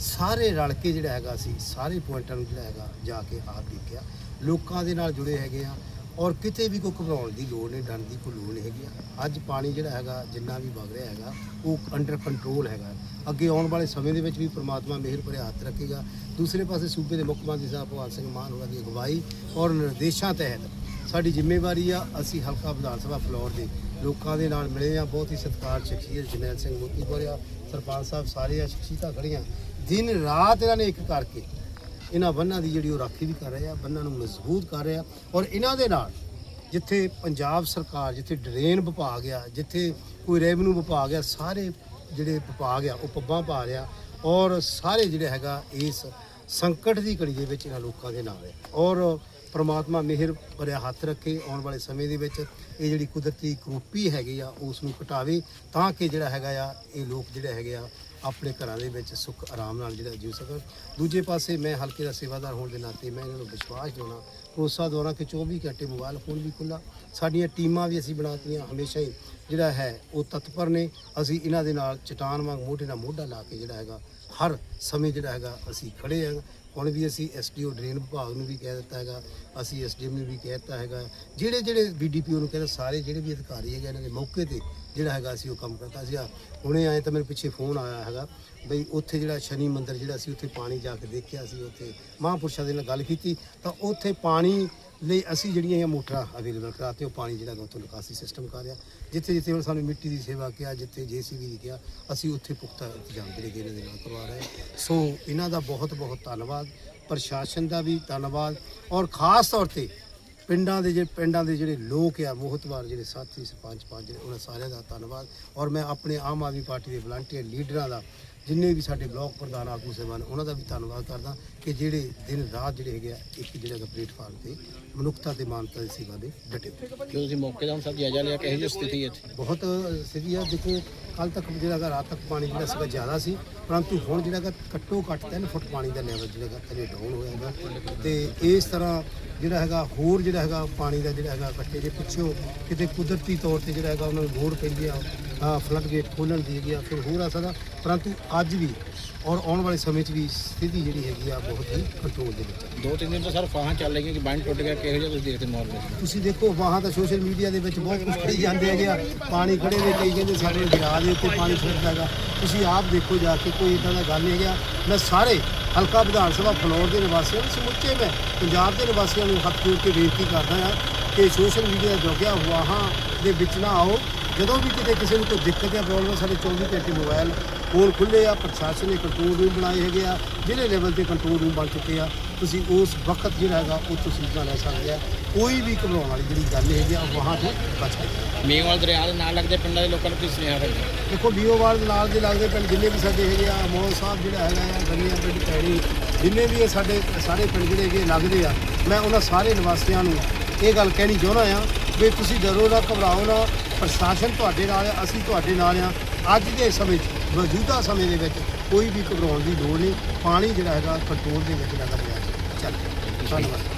ਸਾਰੇ ਰਲ ਕੇ ਜਿਹੜਾ ਹੈਗਾ ਸੀ, ਸਾਰੇ ਪੁਆਇੰਟਾਂ ਨੂੰ ਜਿਹੜਾ ਹੈਗਾ ਜਾ ਕੇ ਹਾਰ ਦੇਖਿਆ। ਲੋਕਾਂ ਦੇ ਨਾਲ ਜੁੜੇ ਹੈਗੇ ਆ ਔਰ ਕਿਤੇ ਵੀ ਕੋਈ ਘਬਰਾਉਣ ਦੀ ਲੋੜ ਨਹੀਂ, ਡਰਨ ਦੀ ਕੋਈ ਲੋੜ ਨਹੀਂ ਹੈਗੀ ਆ। ਅੱਜ ਪਾਣੀ ਜਿਹੜਾ ਹੈਗਾ, ਜਿੰਨਾ ਵੀ ਵਗ ਰਿਹਾ ਹੈਗਾ, ਉਹ ਅੰਡਰ ਕੰਟਰੋਲ ਹੈਗਾ। ਅੱਗੇ ਆਉਣ ਵਾਲੇ ਸਮੇਂ ਦੇ ਵਿੱਚ ਵੀ ਪ੍ਰਮਾਤਮਾ ਮਿਹਰ ਭਰਿਆ ਹੱਥ ਰੱਖੇਗਾ। ਦੂਸਰੇ ਪਾਸੇ ਸੂਬੇ ਦੇ ਮੁੱਖ ਮੰਤਰੀ ਸਾਹਿਬ ਭਗਵੰਤ ਸਿੰਘ ਮਾਨ ਹੋਰਾਂ ਦੀ ਅਗਵਾਈ ਔਰ ਨਿਰਦੇਸ਼ਾਂ ਤਹਿਤ ਸਾਡੀ ਜ਼ਿੰਮੇਵਾਰੀ ਆ, ਅਸੀਂ ਹਲਕਾ ਵਿਧਾਨ ਸਭਾ ਫਲੋਰ ਦੇ ਲੋਕਾਂ ਦੇ ਨਾਲ ਮਿਲੇ ਆ। ਬਹੁਤ ਹੀ ਸਤਿਕਾਰ ਸ਼ਖਸੀਅਤ ਜਰਨੈਲ ਸਿੰਘ ਮੋਤੀਪੁਰ ਆ। ਸਰਪੰਚ ਸਾਹਿਬ ਸਾਰੇ ਆ, ਸ਼ਖਸੀਅਤਾਂ ਖੜੀਆਂ ਦਿਨ ਰਾਤ ਇਹਨਾਂ ਨੇ ਇੱਕ ਕਰਕੇ ਇਹਨਾਂ ਬੰਨਾਂ ਦੀ ਜਿਹੜੀ ਉਹ ਰਾਖੀ ਵੀ ਕਰ ਰਹੇ ਆ, ਬੰਨਾਂ ਨੂੰ ਮਜ਼ਬੂਤ ਕਰ ਰਹੇ ਆ ਔਰ ਇਹਨਾਂ ਦੇ ਨਾਲ ਜਿੱਥੇ ਪੰਜਾਬ ਸਰਕਾਰ, ਜਿੱਥੇ ਡਰੇਨ ਵਿਭਾਗ ਆ ਜਿੱਥੇ ਕੋਈ ਰੈਵਨਿਊ ਵਿਭਾਗ ਆ ਸਾਰੇ ਜਿਹੜੇ ਵਿਭਾਗ ਆ ਉਹ ਪੱਬਾਂ ਪਾ ਰਿਹਾ ਔਰ ਸਾਰੇ ਜਿਹੜੇ ਹੈਗਾ ਇਸ ਸੰਕਟ ਦੀ ਘੜੀ ਦੇ ਵਿੱਚ ਇਹਨਾਂ ਲੋਕਾਂ ਦੇ ਨਾਲ ਹੈ ਔਰ ਪ੍ਰਮਾਤਮਾ ਮਿਹਰ ਭਰਿਆ ਹੱਥ ਰੱਖੇ ਆਉਣ ਵਾਲੇ ਸਮੇਂ ਦੇ ਵਿੱਚ ਇਹ ਜਿਹੜੀ ਕੁਦਰਤੀ ਕਰੋਪੀ ਹੈਗੀ ਆ, ਉਸ ਨੂੰ ਘਟਾਵੇ ਤਾਂ ਕਿ ਜਿਹੜਾ ਹੈਗਾ ਆ, ਇਹ ਲੋਕ ਜਿਹੜੇ ਹੈਗੇ ਆ ਆਪਣੇ ਘਰਾਂ ਦੇ ਵਿੱਚ ਸੁੱਖ, ਆਰਾਮ ਨਾਲ ਜਿਹੜਾ ਜੀ ਸਕਣ ਦੂਜੇ ਪਾਸੇ ਮੈਂ ਹਲਕੇ ਦਾ ਸੇਵਾਦਾਰ ਹੋਣ ਦੇ ਨਾਤੇ ਮੈਂ ਇਹਨਾਂ ਨੂੰ ਵਿਸ਼ਵਾਸ ਦਿਵਾਉਣਾ, ਭਰੋਸਾ ਦਿਵਾਉਣਾ ਕਿ 24 ਘੰਟੇ ਮੋਬਾਈਲ ਫੋਨ ਵੀ ਖੁੱਲਾ ਸਾਡੀਆਂ ਟੀਮਾਂ ਵੀ ਅਸੀਂ ਬਣਾਤੀਆਂ, ਹਮੇਸ਼ਾ ਹੀ ਜਿਹੜਾ ਹੈ ਉਹ ਤਤਪਰ ਨੇ। ਅਸੀਂ ਇਹਨਾਂ ਦੇ ਨਾਲ ਚਟਾਨ ਵਾਂਗ ਮੋਢੇ ਨਾਲ ਮੋਢਾ ਲਾ ਕੇ ਜਿਹੜਾ ਹੈਗਾ, ਹਰ ਸਮੇਂ ਜਿਹੜਾ ਹੈਗਾ ਅਸੀਂ ਖੜੇ ਹਾਂ। ਹੁਣ ਵੀ ਅਸੀਂ ਐਸਡੀਓ ਡਰੇਨ ਵਿਭਾਗ ਨੂੰ ਵੀ ਕਹਿ ਦਿੱਤਾ ਹੈਗਾ, ਅਸੀਂ ਐਸਡੀਐਮ ਨੂੰ ਵੀ ਕਹਿ ਦਿੱਤਾ ਹੈਗਾ। ਜਿਹੜੇ ਜਿਹੜੇ ਬੀਡੀਪੀਓ ਨੂੰ ਕਹਿੰਦਾ, ਸਾਰੇ ਜਿਹੜੇ ਵੀ ਅਧਿਕਾਰੀ ਹੈਗੇ ਇਹਨਾਂ ਦੇ ਮੌਕੇ ਤੇ ਜਿਹੜਾ ਹੈਗਾ ਅਸੀਂ ਉਹ ਕੰਮ ਕਰਤਾ ਸੀ ਹੁਣੇ ਆਏ ਤਾਂ ਮੇਰੇ ਪਿੱਛੇ ਫੋਨ ਆਇਆ ਹੈਗਾ ਬਈ ਉੱਥੇ ਜਿਹੜਾ ਸ਼ਨੀ ਮੰਦਿਰ ਜਿਹੜਾ ਸੀ, ਉੱਥੇ ਪਾਣੀ ਜਾ ਕੇ ਦੇਖਿਆ ਸੀ, ਉੱਥੇ ਮਹਾਂਪੁਰਸ਼ਾਂ ਦੇ ਨਾਲ ਗੱਲ ਕੀਤੀ। ਤਾਂ ਉੱਥੇ ਪਾਣੀ ਲਈ ਅਸੀਂ ਜਿਹੜੀਆਂ ਇਹ ਮੋਟਰਾਂ ਅਵੇਲੇਬਲ ਕਰਾਤੇ ਉਹ ਪਾਣੀ ਜਿਹੜਾ ਗਾ ਉੱਥੋਂ ਨਿਕਾਸੀ ਸਿਸਟਮ ਕਰ ਰਿਹਾ। ਜਿੱਥੇ ਜਿੱਥੇ ਹੁਣ ਸਾਨੂੰ ਮਿੱਟੀ ਦੀ ਸੇਵਾ ਕਿਹਾ, ਜਿੱਥੇ ਜੀਸੀਬੀ ਦੀ ਕਿਹਾ, ਅਸੀਂ ਉੱਥੇ ਪੁਖਤਾ ਇੰਤਜ਼ਾਮ ਜਿਹੜੇ ਗਏ ਦੇ ਨਾਲ ਕਰਵਾ ਰਹੇ ਸੋ ਇਹਨਾਂ ਦਾ ਬਹੁਤ ਬਹੁਤ ਧੰਨਵਾਦ। ਪ੍ਰਸ਼ਾਸਨ ਦਾ ਵੀ ਧੰਨਵਾਦ। ਔਰ ਖਾਸ ਤੌਰ ਤੇ ਪਿੰਡਾਂ ਦੇ ਜਿਹੜੇ ਪਿੰਡਾਂ ਦੇ ਜਿਹੜੇ ਲੋਕ ਆ ਮੋਹਤਵਾਰ ਜਿਹੜੇ ਸਾਥੀ ਸਰਪੰਚ ਪੰਚ ਜਿਹੜੇ ਉਹਨਾਂ ਸਾਰਿਆਂ ਦਾ ਧੰਨਵਾਦ। ਔਰ ਮੈਂ ਆਪਣੇ ਆਮ ਆਦਮੀ ਪਾਰਟੀ ਦੇ ਵਲੰਟੀਅਰ ਲੀਡਰਾਂ ਦਾ ਜਿੰਨੇ ਵੀ ਸਾਡੇ ਬਲਾਕ ਪ੍ਰਧਾਨ ਆਗੂ ਸਹਿਬਾਨ ਉਹਨਾਂ ਦਾ ਵੀ ਧੰਨਵਾਦ ਕਰਦਾ ਕਿ ਜਿਹੜੇ ਦਿਨ ਰਾਤ ਜਿਹੜੇ ਹੈਗੇ ਆ ਇੱਕ ਜਿਹੜਾ ਪਲੇਟਫਾਰਮ ਤੇ ਮਨੁੱਖਤਾ ਤੇ ਮਾਨਵਤਾ ਦੀ ਸੇਵਾ ਦੇ ਡਟੇ। ਜੋ ਤੁਸੀਂ ਮੌਕੇ ਦਾ ਹੁਣ ਸਭ ਜਾਇਜ਼ਾ ਲਿਆ ਕਿਹੋ ਜਿਹੀ ਸਥਿਤੀ ਹੈ ਬਹੁਤ ਸਥਿਤੀ ਆ ਦੇਖੋ ਕੱਲ ਤੱਕ ਜਿਹੜਾ ਹੈਗਾ, ਰਾਤ ਤੱਕ ਪਾਣੀ ਜਿਹੜਾ ਸੀਗਾ ਜ਼ਿਆਦਾ ਸੀ, ਪਰੰਤੂ ਹੁਣ ਜਿਹੜਾ ਹੈਗਾ ਘੱਟੋ ਘੱਟ 3 ਫੁੱਟ ਪਾਣੀ ਦਾ ਲੈਵਲ ਜਿਹੜਾ ਹੈਗਾ ਥੱਲੇ ਡਾਊਨ ਹੋਇਆ ਹੈਗਾ। ਤੇ ਇਸ ਤਰ੍ਹਾਂ ਜਿਹੜਾ ਹੈਗਾ, ਹੋਰ ਜਿਹੜਾ ਹੈਗਾ ਪਾਣੀ ਦਾ ਜਿਹੜਾ ਹੈਗਾ ਇਕੱਠੇ ਜੇ ਪਿੱਛੋਂ ਕਿਤੇ ਕੁਦਰਤੀ ਤੌਰ ਤੇ ਜਿਹੜਾ ਹੈਗਾ ਉਹਨਾਂ ਨੂੰ ਲੋੜ ਪੈਂਦੀ ਆ ਫਲੱਡ ਗੇਟ ਖੋਲਣ ਦੀ ਹੈਗੀ ਆ, ਫਿਰ ਹੋਰ ਆ ਸਕਦਾ। ਪਰੰਤੂ ਅੱਜ ਵੀ ਔਰ ਆਉਣ ਵਾਲੇ ਸਮੇਂ 'ਚ ਵੀ ਸਥਿਤੀ ਜਿਹੜੀ ਹੈਗੀ ਆ ਬਹੁਤ ਹੀ ਕੰਟਰੋਲ ਦੇ ਵਿੱਚ ਦੋ ਤਿੰਨ ਦਿਨ ਤੋਂ ਸਰ ਫਾਹਾਂ ਚੱਲ ਰਹੀਆਂ ਕਿ ਬੰਨ ਟੁੱਟ ਗਿਆ ਕਿਹੋ ਜਿਹਾ ਤੁਸੀਂ ਦੇਖਦੇ ਮਾਹੌਲ ਵਿੱਚ? ਤੁਸੀਂ ਦੇਖੋ ਵਾਹਾਂ ਤਾਂ ਸੋਸ਼ਲ ਮੀਡੀਆ ਦੇ ਵਿੱਚ ਬਹੁਤ ਕੁਝ ਕਹੀ ਜਾਂਦੇ ਹੈਗੇ ਆ। ਪਾਣੀ ਖੜੇ ਨੇ ਕਈ ਕਹਿੰਦੇ ਸਾਡੇ ਦਰਿਆ ਦੇ ਉੱਤੇ ਪਾਣੀ ਛੱਡਦਾ ਹੈਗਾ। ਤੁਸੀਂ ਆਪ ਦੇਖੋ ਜਾ ਕੇ ਕੋਈ ਇਦਾਂ ਦਾ ਗੱਲ ਨਹੀਂ ਹੈਗਾ ਮੈਂ ਸਾਰੇ ਹਲਕਾ ਵਿਧਾਨ ਸਭਾ ਫਲੋਰ ਦੇ ਨਿਵਾਸੀਆਂ ਨੂੰ ਸਮੁੱਚੇ ਮੈਂ ਪੰਜਾਬ ਦੇ ਨਿਵਾਸੀਆਂ ਨੂੰ ਹੱਥ ਜੋੜ ਕੇ ਬੇਨਤੀ ਕਰਦਾ ਹਾਂ ਕਿ ਸੋਸ਼ਲ ਮੀਡੀਆ ਦਾ ਜੋਗਿਆ ਵਾਹਾਂ ਦੇ ਵਿੱਚ ਨਾ ਆਓ। ਜਦੋਂ ਵੀ ਕਿਤੇ ਕਿਸੇ ਨੂੰ ਕੋਈ ਦਿੱਕਤ ਜਾਂ ਪ੍ਰੋਬਲਮ ਸਾਡੇ 24 ਘੰਟੇ ਮੋਬਾਈਲ ਫੋਨ ਖੁੱਲੇ ਆ ਪ੍ਰਸ਼ਾਸਨ ਨੇ ਕੰਟਰੋਲ ਰੂਮ ਬਣਾਏ ਹੈਗੇ ਆ ਜਿਹੜੇ ਲੈਵਲ ਤੇ ਕੰਟਰੋਲ ਰੂਮ ਬਣ ਚੁੱਕੇ ਆ ਤੁਸੀਂ ਉਸ ਵਕਤ ਜਿਹੜਾ ਹੈਗਾ ਉਹ ਤੁਸੀਂ ਲੈ ਸਕਦੇ ਆ। ਕੋਈ ਵੀ ਘਬਰਾਉਣ ਵਾਲੀ ਜਿਹੜੀ ਗੱਲ ਹੈਗੀ ਆ ਵਾਹਾਂ ਤੋਂ ਬਚ ਕੇ ਮੀਂਹਵਾਲ ਦਰਿਆ ਦੇ ਨਾਲ ਲੱਗਦੇ ਪਿੰਡਾਂ ਦੇ ਲੋਕਾਂ ਨੂੰ ਕੀ ਸੁਨੇਹਾ ਹੈ ਦੇਖੋ ਬੀਓਵਾਲ ਦੇ ਨਾਲ ਦੇ ਲੱਗਦੇ ਪਿੰਡ ਜਿੰਨੇ ਵੀ ਸਾਡੇ ਹੈਗੇ ਆ ਮੋਹਨ ਸਾਹਿਬ ਜਿਹੜਾ ਹੈਗਾ ਆ ਗੰਨੀਆਂ ਪਿੰਡ ਪੈੜੀ ਜਿੰਨੇ ਵੀ ਇਹ ਸਾਡੇ ਸਾਰੇ ਪਿੰਡ ਜਿਹੜੇ ਹੈਗੇ ਲੱਗਦੇ ਆ। ਮੈਂ ਉਹਨਾਂ ਸਾਰੇ ਨਿਵਾਸੀਆਂ ਨੂੰ ਇਹ ਗੱਲ ਕਹਿਣੀ ਚਾਹੁੰਦਾ ਆ ਵੀ ਤੁਸੀਂ ਡਰੋ ਨਾ ਘਬਰਾਓ ਨਾ ਪ੍ਰਸ਼ਾਸਨ ਤੁਹਾਡੇ ਨਾਲ ਆ ਅਸੀਂ ਤੁਹਾਡੇ ਨਾਲ ਆ। ਅੱਜ ਦੇ ਸਮੇਂ 'ਚ ਮੌਜੂਦਾ ਸਮੇਂ ਦੇ ਵਿੱਚ ਕੋਈ ਵੀ ਘਬਰਾਉਣ ਦੀ ਲੋੜ ਨਹੀਂ। ਪਾਣੀ ਜਿਹੜਾ ਹੈਗਾ ਕੰਟਰੋਲ ਦੇ ਵਿੱਚ ਲੱਗਾ ਪਿਆ ਚੱਲ ਧੰਨਵਾਦ।